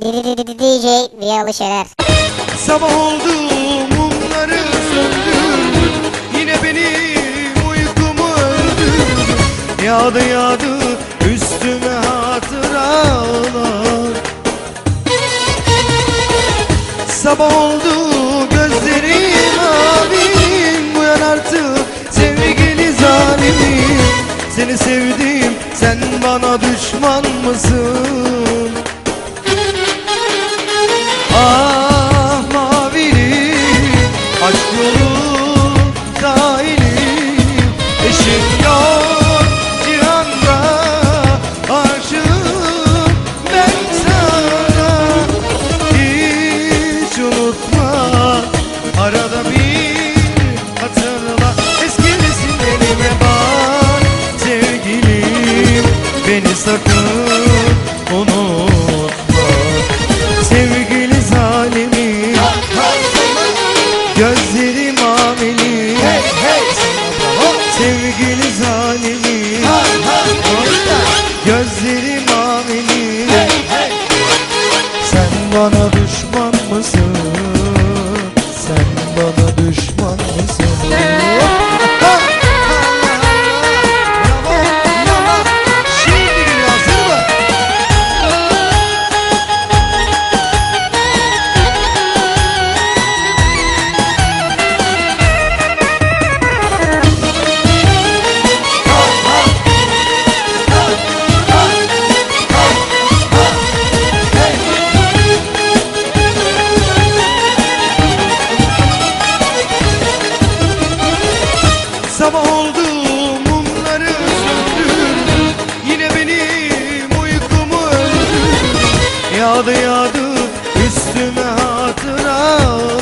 DJ Viyalı Şener. Sabah oldu mumları söndürdü. Yine benim uykumu öldürdü. Yağdı yağdı üstüme hatıralar. Sabah oldu gözlerim abim. Uyan artık sevgili zalimim. Seni sevdim sen bana düşman mısın? Ah mavilim Aşk yolu dahilim Eşim yok cihanda Aşığım ben sana. Hiç unutma Arada bir hatırla. Eski resimlerime bak Sevgilim beni sakın Sevgili zalimim Gözlerim ameli. Sen bana Sabah oldu mumları söndürdü Yine benim uykumu öldürdü Yağdı yağdı üstüme hatıralar.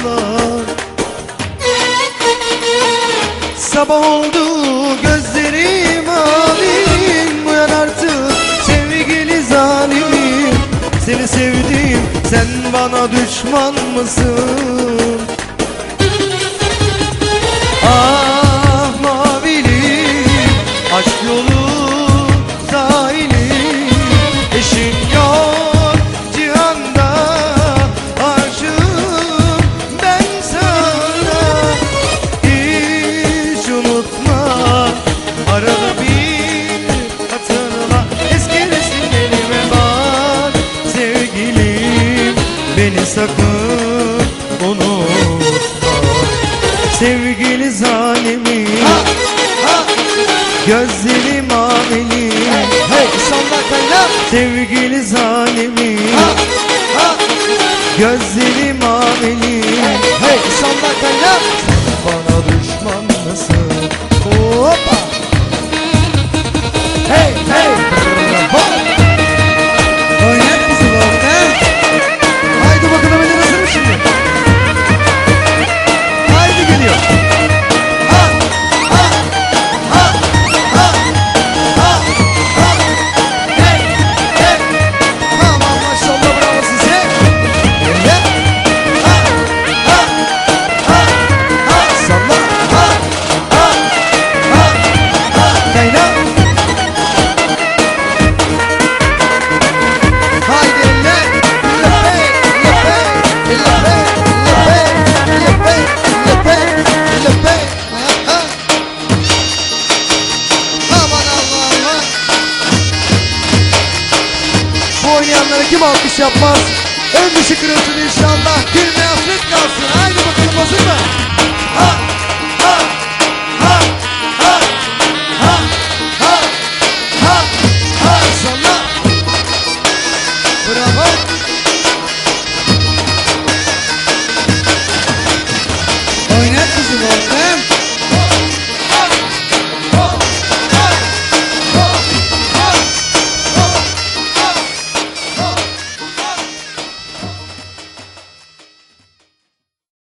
Sabah oldu gözlerim alim. Uyan artık sevgili zalimim Seni sevdim sen bana düşman mısın? Ah Aşk yolu dahilim Eşin yok cihanda Aşığım ben sana. Hiç unutma Arada bir hatırla. Eski resimlerime Sevgilim. Beni sakın unutma. Sevgili zalimim Gözlerim ameli. Hey kayna Sevgili zalimim Gözlerim Bunlara kim alkış yapmaz? En dışı kırılsın inşallah. Gülme hasret kalsın. Haydi bakalım hazır mı? Ha! Ha!